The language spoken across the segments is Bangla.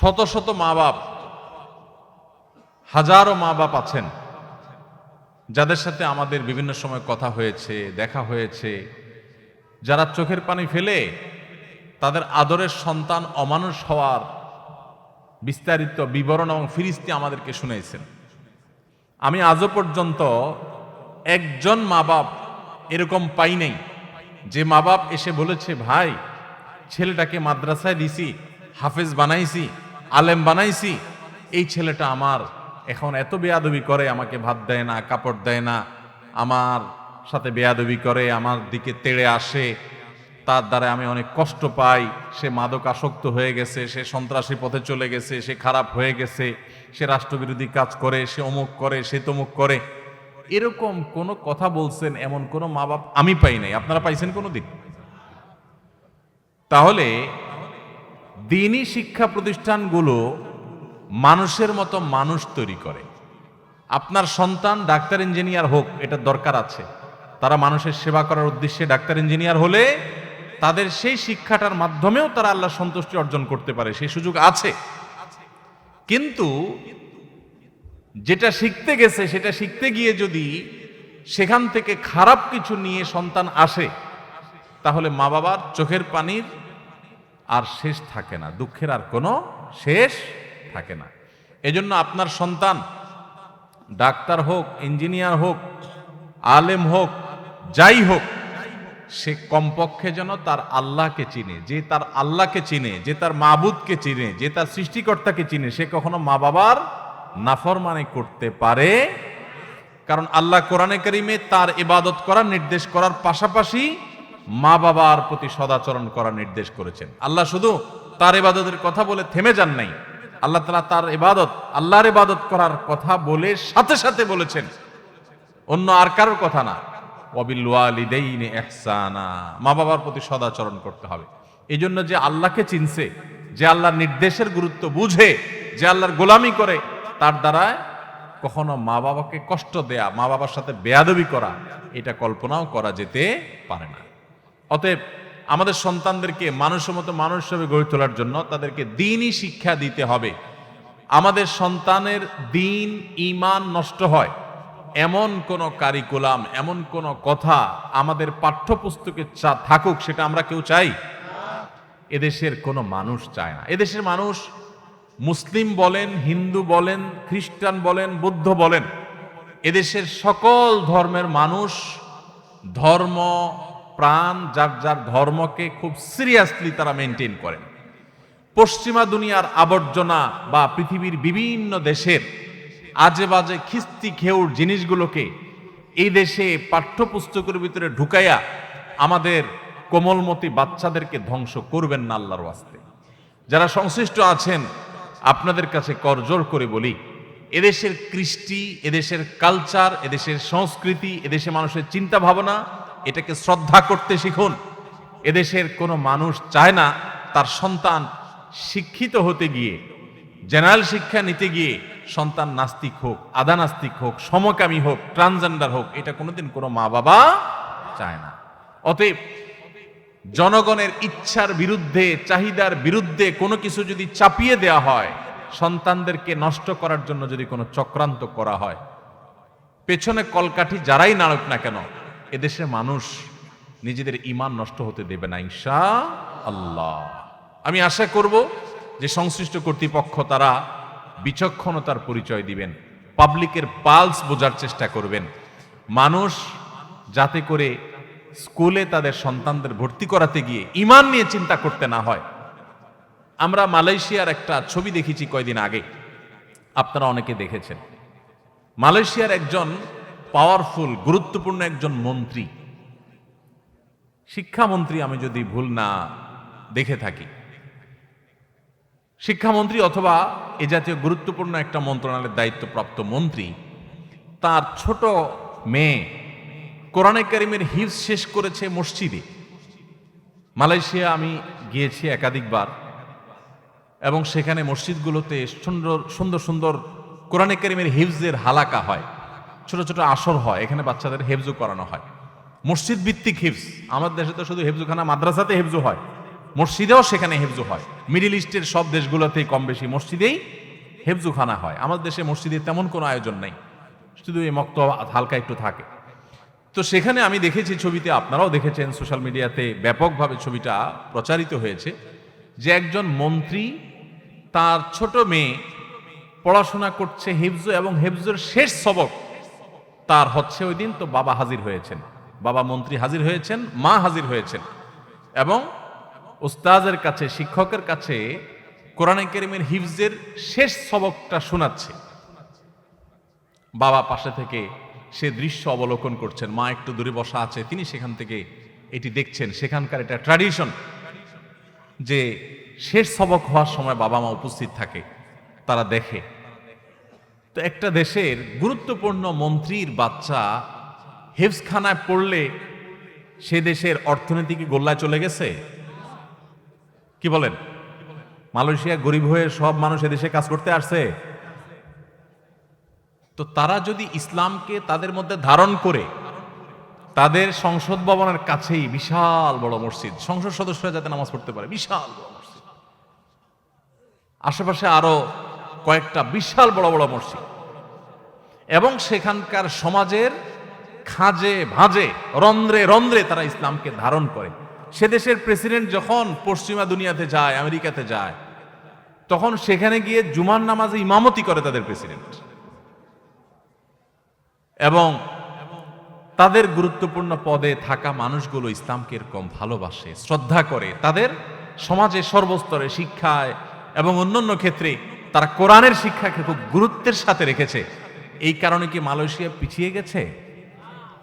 শত শত মা বাপ হাজারো মা বাপ আছেন, যাদের সাথে আমাদের বিভিন্ন সময় কথা হয়েছে, দেখা হয়েছে। যারা চোখের পানি ফেলে, তাদের আদরের সন্তান অমানুষ হওয়ার বিস্তারিত বিবরণ এবং ফিরিস্তি আমাদেরকে শুনেছেন। আমি আজও পর্যন্ত একজন মা বাপ এরকম পাই নাই। যে মা বাপ এসে বলেছে, ভাই, ছেলেটাকে মাদ্রাসায় দিছি, হাফেজ বানাইছি আলেম বানাইছি, এই ছেলেটা আমার। এখন এত বেয়াদবি করে, আমাকে ভাত দেয় না, কাপড় দেয় না, আমার সাথে বেয়াদবি করে, আমার দিকে তেড়ে আসে। তার দ্বারা আমি অনেক কষ্ট পাই। সে মাদক আসক্ত হয়ে গেছে, সে সন্ত্রাসী পথে চলে গেছে, সে খারাপ হয়ে গেছে, সে রাষ্ট্রবিরোধী কাজ করে, সে অমুক করে, সে তমুক করে। এরকম কোনো কথা বলছেন, এমন কোনো মা বাপ আমি পাই নাই। আপনারা পাইছেন কোনো দিন তাহলে দিনই শিক্ষা প্রতিষ্ঠানগুলো মানুষের মতো মানুষ তৈরি করে। আপনার সন্তান ডাক্তার ইঞ্জিনিয়ার হোক, এটা দরকার আছে। তারা মানুষের সেবা করার উদ্দেশ্যে ডাক্তার ইঞ্জিনিয়ার হলে তাদের সেই শিক্ষাটার মাধ্যমেও তারা আল্লাহ সন্তুষ্টি অর্জন করতে পারে, সেই সুযোগ আছে। কিন্তু যেটা শিখতে গেছে, সেটা শিখতে গিয়ে যদি সেখান থেকে খারাপ কিছু নিয়ে সন্তান আসে, তাহলে মা বাবার চোখের পানির আর শেষ থাকে না। দুঃখের আর কোনো শেষ থাকে না। এজন্য আপনার সন্তান ডাক্তার হোক, ইঞ্জিনিয়ার হোক, আলেম হোক, যাই হোক, সে কমপক্ষে যেন তার আল্লাহকে চিনে, যে তার আল্লাহকে চিনে, যে তার মাবুদকে চিনে, যে তার সৃষ্টিকর্তাকে চিনে, সে কখনো মা বাবার নাফরমানি করতে পারে। কারণ আল্লাহ কোরআনে করিমে তার ইবাদত করার নির্দেশ করার পাশাপাশি মা বাবার প্রতি সদাচরণ করার নির্দেশ করেছেন। আল্লাহ শুধু তার ইবাদতের কথা বলে থেমে যান নাই। আল্লাহ তালা তার ইবাদত, আল্লাহর ইবাদত করার কথা বলে সাথে সাথে বলেছেন। অন্য আর কারোর কথা না। ওয়াবিল ওয়ালিদাইনি ইহসানা। মা বাবার প্রতি সদাচরণ করতে হবে। এই জন্য যে আল্লাহকে চিনছে, যে আল্লাহর নির্দেশের গুরুত্ব বুঝে, যে আল্লাহর গোলামি করে, তার দ্বারা কখনো মা বাবাকে কষ্ট দেয়া, মা বাবার সাথে বেয়াদবি করা, এটা কল্পনাও করা যেতে পারে না। অতএব আমাদের সন্তানদেরকে মানুষের মতো মানুষ হিসেবে গড়ে তোলার জন্য তাদেরকে দিনই শিক্ষা দিতে হবে। আমাদের সন্তানের দিন ইমান নষ্ট হয়। এমন কোন কারিকুলাম, এমন কোন কথা আমাদের পাঠ্যপুস্তকে চা থাকুক, সেটা আমরা কেউ চাই? এদেশের কোনো মানুষ চায় না। এদেশের মানুষ মুসলিম বলেন, হিন্দু বলেন, খ্রিস্টান বলেন, বৌদ্ধ বলেন, এদেশের সকল ধর্মের মানুষ ধর্ম প্রাণ, যার যার ধর্মকে খুব সিরিয়াসলি তারা মেনটেন করেন। পশ্চিমা দুনিয়ার আবর্জনা বা পৃথিবীর বিভিন্ন দেশের আজে বাজে খিস্তি খেউর জিনিসগুলোকে এই দেশে পাঠ্যপুস্তকের ভিতরে ঢুকাইয়া আমাদের কোমলমতি বাচ্চাদেরকে ধ্বংস করবেন না আল্লাহর ওয়াস্তে। যারা সংশ্লিষ্ট আছেন, আপনাদের কাছে করজোর করে বলি, এদেশের কৃষ্টি, এদেশের কালচার এদেশের সংস্কৃতি, এদেশে মানুষের চিন্তা ভাবনা এটাকে শ্রদ্ধা করতে শিখুন। এদেশের কোনো মানুষ চায় না তার সন্তান শিক্ষিত হতে গিয়ে, জেনারেল শিক্ষা নিতে গিয়ে সন্তান নাস্তিক হোক, আধা নাস্তিক হোক, সমকামী হোক, ট্রান্সজেন্ডার হোক, এটা কোনোদিন কোনো মা বাবা চায় না। অতএব জনগণের ইচ্ছার বিরুদ্ধে, চাহিদার বিরুদ্ধে কোনো কিছু যদি চাপিয়ে দেওয়া হয়, সন্তানদেরকে নষ্ট করার জন্য যদি কোনো চক্রান্ত করা হয়, পেছনে কলকাঠি যারাই নাড়ক না কেন এদেশের মানুষ নিজেদের ইমান নষ্ট হতে দেবে না ইনশা আল্লাহ আমি আশা করব যে সংশ্লিষ্ট কর্তৃপক্ষ তারা বিচক্ষণতার পরিচয় দিবেন, পাবলিকের পালস বোঝার চেষ্টা করবেন। মানুষ যাতে করে স্কুলে তাদের সন্তানদের ভর্তি করাতে গিয়ে ইমান নিয়ে চিন্তা করতে না হয়। আমরা মালয়েশিয়ার একটা ছবি দেখেছি কয়দিন আগে, আপনারা অনেকে দেখেছেন। মালয়েশিয়ার একজন পাওয়ারফুল, গুরুত্বপূর্ণ একজন মন্ত্রী। শিক্ষামন্ত্রী আমি যদি ভুল না দেখে থাকি। শিক্ষামন্ত্রী অথবা এ জাতীয় গুরুত্বপূর্ণ একটা মন্ত্রণালয়ের দায়িত্বপ্রাপ্ত মন্ত্রী, তার ছোট মেয়ে কোরআনে কারিমের হিফজ শেষ করেছে মসজিদে। মালয়েশিয়া আমি গিয়েছি একাধিকবার এবং সেখানে মসজিদগুলোতে সুন্দর সুন্দর সুন্দর কোরআনে কারিমের হিফজের হালাকা হয়। ছোট ছোট আসর হয়, এখানে বাচ্চাদের হেফজু করানো হয়। মসজিদ ভিত্তিক হিফজ, আমাদের দেশে তো শুধু হেফজুখানা, মাদ্রাসাতে হেফজু হয়। মসজিদেও সেখানে হেফজু হয়। মিডিল ইস্টের সব দেশগুলোতেই কম বেশি মসজিদেই হেফজুখানা হয়। আমাদের দেশে মসজিদে তেমন কোনো আয়োজন নেই। শুধু এই মক্ত হালকা একটু থাকে। তো সেখানে আমি দেখেছি ছবিতে, আপনারাও দেখেছেন সোশ্যাল মিডিয়াতে ব্যাপকভাবে ছবিটা প্রচারিত হয়েছে, যে একজন মন্ত্রী তার ছোট মেয়ে পড়াশোনা করছে হেফজু এবং হেফজুর শেষ সবক তার হচ্ছে ওই দিন তো বাবা হাজির হয়েছেন। বাবা মন্ত্রী হাজির হয়েছেন, মা হাজির হয়েছেন। এবং উস্তাজের কাছে, শিক্ষকের কাছে কোরআনে কেরিমের হিফজের শেষ সবকটা শোনাচ্ছে। বাবা পাশে থেকে সে দৃশ্য অবলোকন করছেন। মা একটু দূরে বসা আছে, তিনি সেখান থেকে এটি দেখছেন। সেখানকার এটা ট্র্যাডিশন যে শেষ সবক হওয়ার সময় বাবা মা উপস্থিত থাকে, তারা দেখে। তো একটা দেশের গুরুত্বপূর্ণ মন্ত্রীর বাচ্চা হেফসখানায় পড়লে সে দেশের অর্থনীতি কি গোল্লায় চলে গেছে? কি বলেন? মালয়েশিয়া গরিব হয়ে সব মানুষ এদেশে কাজ করতে আসছে? তো তারা যদি ইসলামকে তাদের মধ্যে ধারণ করে, তাদের সংসদ ভবনের কাছেই বিশাল বড় মসজিদ, সংসদ সদস্যরা যাতে নামাজ পড়তে পারে, বিশাল বড় মসজিদ। আশেপাশে আরও কয়েকটা বিশাল বড় বড় মসজিদ। এবং সেখানকার সমাজের খাজে, ভাজে, রন্ধ্রে রন্ধ্রে তারা ইসলামকে ধারণ করে। সে দেশের প্রেসিডেন্ট যখন পশ্চিমা দুনিয়াতে যায়, আমেরিকাতে যায়, তখন সেখানে গিয়ে জুমার নামাজে ইমামতি করে তাদের প্রেসিডেন্ট। এবং তাদের গুরুত্বপূর্ণ পদে থাকা মানুষগুলো ইসলামকে এরকম ভালোবাসে, শ্রদ্ধা করে। তাদের সমাজে সর্বস্তরে শিক্ষায় এবং অন্যান্য ক্ষেত্রে তারা কোরআনের শিক্ষাকে খুব গুরুত্বের সাথে রেখেছে। এই কারণে কি মালয়েশিয়া পিছিয়ে গেছে?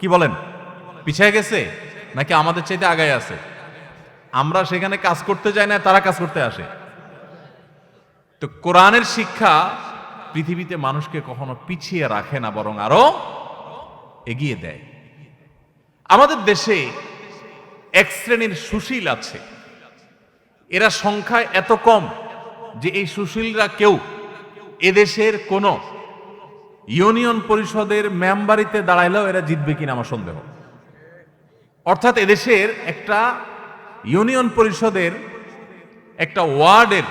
কি বলেন? পিছিয়ে গেছে? নাকি আমাদের চাইতে আগায় আছে? আমরা সেখানে কাজ করতে যাই না, তারা কাজ করতে আসে। তো কোরআনের শিক্ষা পৃথিবীতে মানুষকে কখনো পিছিয়ে রাখে না, বরং আরও এগিয়ে দেয়। আমাদের দেশে এক শ্রেণির সুশীল আছে। এরা সংখ্যায় এত কম। যে এই সুশীলরা কেউ এদেশের কোন ইউনিয়ন পরিষদের মেম্বারিতে দাঁড়াইলেও এরা জিতবে কিনা আমার সন্দেহ। অর্থাৎ এদেশের একটা ইউনিয়ন পরিষদের একটা ওয়ার্ডের,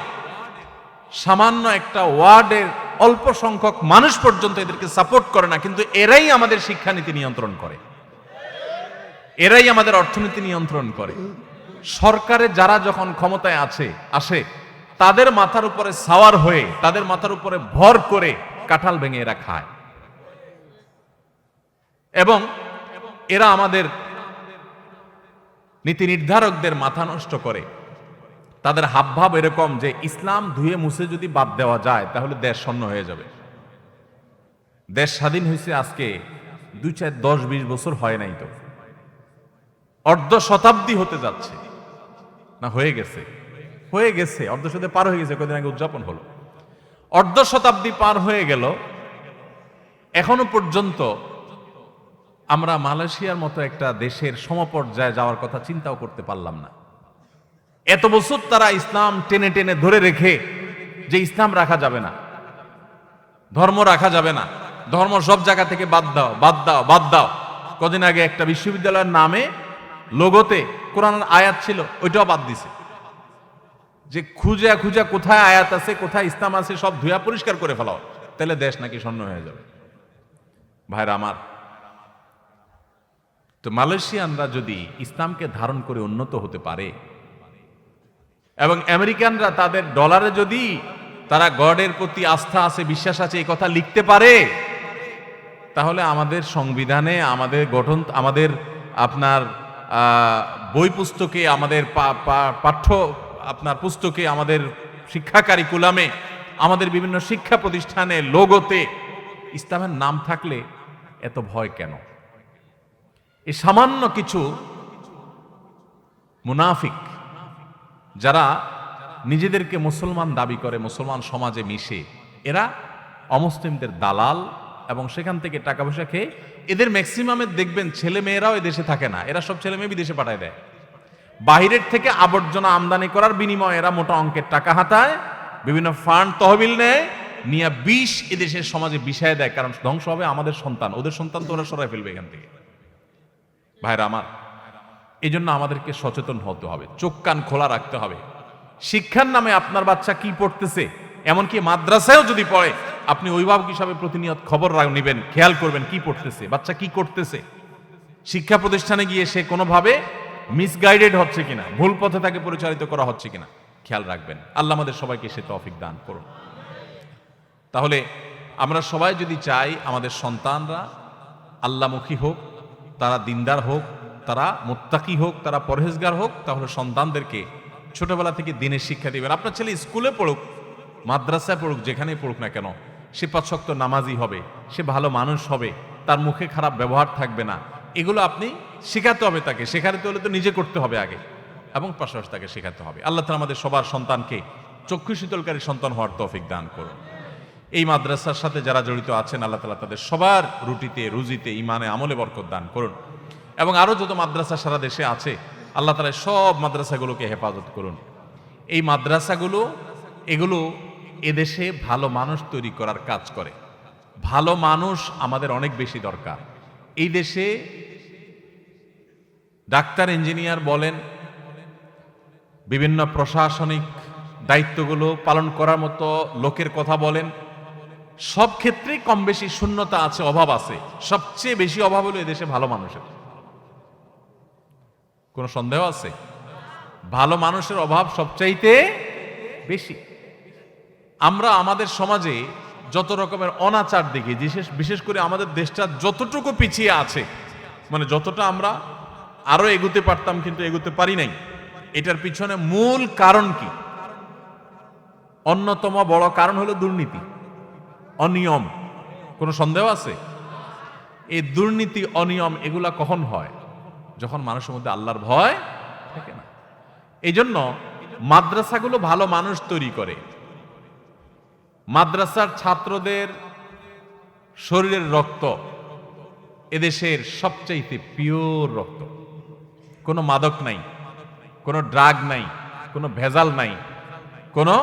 সামান্য একটা ওয়ার্ডের অল্প সংখ্যক মানুষ পর্যন্ত এদেরকে সাপোর্ট করে না, কিন্তু এরাই আমাদের শিক্ষানীতি নিয়ন্ত্রণ করে। এরাই আমাদের অর্থনীতি নিয়ন্ত্রণ করে। সরকারে যারা যখন ক্ষমতায় আছে, আসে তাদের মাথার উপরে সাওয়ার হয়ে, তাদের মাথার উপরে ভর করে কাঁঠাল ভেঙে এরা খায়। এবং এরা আমাদের নীতি নির্ধারকদের মাথা নষ্ট করে। তাদের হাবভাব এরকম যে, ইসলাম ধুয়ে মুছে যদি বাদ দেওয়া যায়, তাহলে দেশ শূন্য হয়ে যাবে। দেশ স্বাধীন হয়েছে আজকে দুই চার দশ বিশ বছর হয় নাই তো। অর্ধ শতাব্দী হতে যাচ্ছে, না হয়ে গেছে। হয়ে গেছে অর্ধ শতাব্দী পার হয়ে গেছে, কদিন আগে উদযাপন হলো। অর্ধ শতাব্দী পার হয়ে গেল, এখনও পর্যন্ত আমরা মালয়েশিয়ার মতো একটা দেশের সমপর্যায়ে যাওয়ার কথা চিন্তাও করতে পারলাম না। এত বছর তারা ইসলাম টেনে টেনে ধরে রেখে যে ইসলাম রাখা যাবে না, ধর্ম রাখা যাবে না, ধর্ম সব জায়গা থেকে বাদ দাও বাদ দাও বাদ দাও। কদিন আগে একটা বিশ্ববিদ্যালয়ের নামে লোগোতে কোরআনের আয়াত ছিল, ওইটাও বাদ দিছে। যে খুঁজা খুঁজা কোথায় আয়াত আছে, কোথায় ইসলাম আছে, সব ধুয়া পরিষ্কার করে ফেলাও। তাহলে দেশ নাকি শূন্য হয়ে যাবে। ভাইরা আমার, তো মালয়েশিয়ানরা যদি ইসলামকে ধারণ করে উন্নত হতে পারে, এবং আমেরিকানরা তাদের ডলারে যদি তারা গডের প্রতি আস্থা আছে, বিশ্বাস আছে, এই কথা লিখতে পারে, তাহলে আমাদের সংবিধানে, আমাদের গঠন, আমাদের আপনার বই পুস্তকে, আমাদের পাঠ্য আপনার পুস্তকে, আমাদের শিক্ষা কারিকুলামে আমাদের বিভিন্ন শিক্ষা প্রতিষ্ঠানে লোগোতে ইসলামের নাম থাকলে এত ভয় কেন? এই সামান্য কিছু মুনাফিক, যারা নিজেদেরকে মুসলমান দাবি করে, মুসলমান সমাজে মিশে, এরা অমুসলিমদের দালাল এবং সেখান থেকে টাকা পয়সা খেয়ে এদের ম্যাক্সিমামের দেখবেন ছেলে মেয়েরাও এদেশে থাকে না। এরা সব ছেলে মেয়ে বিদেশে পাঠায় দেয়। বাহিরের থেকে আবর্জনা আমদানি করার বিনিময়ে এরা মোটা অঙ্কের টাকা হাতায়, বিভিন্ন ফান্ড তহবিল নেয়, নিয়ে বিষ এদেশের সমাজে বিষায় দেয়, কারণ ধ্বংস হবে আমাদের সন্তান, ওদের সন্তান তো ওরা সরাই ফেলবে এখান থেকে। ভাইরা আমার এই জন্য আমাদেরকে সচেতন হতে হবে, চোখ কান খোলা রাখতে হবে। শিক্ষার নামে আপনার বাচ্চা কি পড়তেছে, এমনকি মাদ্রাসায়ও যদি পড়ে, আপনি অভিভাবক হিসাবে প্রতিনিয়ত খবর নেবেন, খেয়াল করবেন কি পড়তেছে, বাচ্চা কি করতেছে। শিক্ষা প্রতিষ্ঠানে গিয়ে সে কোনোভাবে মিসগাইডেড হচ্ছে কিনা, ভুল পথে তাকে পরিচালিত করা হচ্ছে কিনা, খেয়াল রাখবেন। আল্লাহ আমাদের সবাইকে সে তৌফিক দান করুন। তাহলে আমরা সবাই যদি চাই আমাদের সন্তানরা আল্লামুখী হোক, তারা দিনদার হোক, তারা মোত্তাকি হোক, তারা পরহেজগার হোক, তাহলে সন্তানদেরকে ছোটবেলা থেকে দিনের শিক্ষা দিবেন। আপনার ছেলে স্কুলে পড়ুক, মাদ্রাসায় পড়ুক যেখানেই পড়ুক না কেন, সে পাঁচশক্ত নামাজি হবে, সে ভালো মানুষ হবে, তার মুখে খারাপ ব্যবহার থাকবে না এগুলো আপনি শেখাতে হবে তাকে। শেখাতে হলে তো নিজে করতে হবে আগে। এবং পাশাপাশি তাকে শেখাতে হবে। আল্লাহ তালা আমাদের সবার সন্তানকে চক্ষু শীতলকারী সন্তান হওয়ার তৌফিক দান করুন। এই মাদ্রাসার সাথে যারা জড়িত আছেন, আল্লাহ তালা তাদের সবার রুটিতে, রুজিতে ইমানে আমলে বরকত দান করুন। এবং আরও যত মাদ্রাসা সারা দেশে আছে, আল্লাহ তালা সব মাদ্রাসাগুলোকে হেফাজত করুন। এই মাদ্রাসাগুলো, এগুলো এদেশে ভালো মানুষ তৈরি করার কাজ করে। ভালো মানুষ আমাদের অনেক বেশি দরকার। এই দেশে ডাক্তার, ইঞ্জিনিয়ার বলেন, বিভিন্ন প্রশাসনিক দায়িত্বগুলো পালন করার মতো লোকের কথা বলেন। সব ক্ষেত্রেই কম বেশি শূন্যতা আছে, অভাব আছে। সবচেয়ে বেশি অভাব হলো এদেশে ভালো মানুষের। কোনো সন্দেহ আছে? ভালো মানুষের অভাব সবচাইতে বেশি। আমরা আমাদের সমাজে যত রকমের অনাচার দেখি, বিশেষ বিশেষ করে আমাদের দেশটা যতটুকু পিছিয়ে আছে মানে যতটা আমরা আরও এগুতে পারতাম, কিন্তু এগুতে পারি নাই। এটার পিছনে মূল কারণ কি? অন্যতম বড় কারণ হলো দুর্নীতি। অনিয়ম। কোনো সন্দেহ আছে? এই দুর্নীতি, অনিয়ম, এগুলা কখন হয়? যখন মানুষের মধ্যে আল্লাহর ভয় থাকে না। এই জন্য মাদ্রাসাগুলো ভালো মানুষ তৈরি করে। মাদ্রাসার ছাত্রদের শরীরের রক্ত এদেশের সবচাইতে পিওর রক্ত। কোনো মাদক নাই, কোনো ড্রাগ নাই, কোনো ভেজাল নাই, কোনো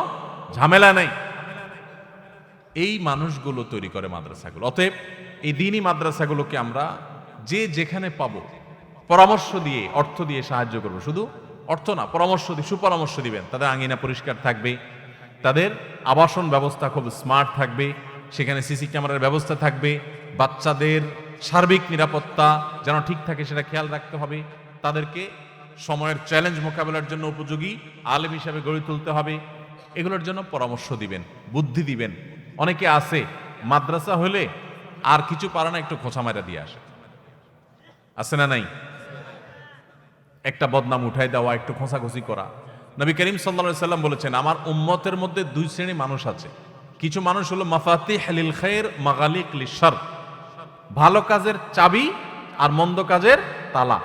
ঝামেলা নাই। এই মানুষগুলো তৈরি করে মাদ্রাসাগুলো। অতএব এই দিনই মাদ্রাসাগুলোকে আমরা যে যেখানে পাবো, পরামর্শ দিয়ে, অর্থ দিয়ে সাহায্য করব। শুধু অর্থ না, পরামর্শ দিয়ে, সুপরামর্শ দিবেন। তাদের আঙিনা পরিষ্কার থাকবে, তাদের আবাসন ব্যবস্থা খুব স্মার্ট থাকবে, সেখানে সিসি ক্যামেরার ব্যবস্থা থাকবে, বাচ্চাদের সার্বিক নিরাপত্তা যেন ঠিক থাকে সেটা খেয়াল রাখতে হবে। তাদেরকে সময়ের চ্যালেঞ্জ মোকাবেলার জন্য উপযোগী আলেম হিসাবে গড়ে তুলতে হবে। এগুলোর জন্য পরামর্শ দিবেন, বুদ্ধি দিবেন। অনেকে আছে, মাদ্রাসা হলে আর কিছু পারে না, একটু খোঁচা মারা দিয়ে আসে। আছে না নাই? একটা বদনাম উঠাই দেওয়া, একটু খোঁচাখুচি করা। নবী করিম সাল্লা সাল্লাম বলেছেন, আমার উম্মতের মধ্যে দুই শ্রেণি মানুষ আছে। কিছু মানুষ হলো মাফাতি হালিল খের মাগালিক লিশার ভালো কাজের চাবি আর মন্দ কাজের তালা।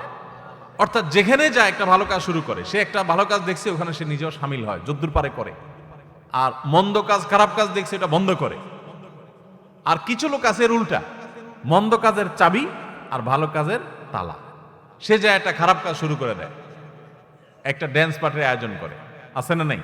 অর্থাৎ যেখানে যায় একটা ভালো কাজ শুরু করে। সে একটা ভালো কাজ দেখছে, ওখানে সে নিজেও সামিল হয়, যদ্দুর পারে করে। আর মন্দ কাজ, খারাপ কাজ দেখছে, এটা বন্ধ করে। আর কিছু লোক আছে উল্টা। মন্দ কাজের চাবি আর ভালো কাজের তালা। সে যায় একটা খারাপ কাজ শুরু করে দেয়। একটা ড্যান্স পার্টির আয়োজন করে। আছে না নাই?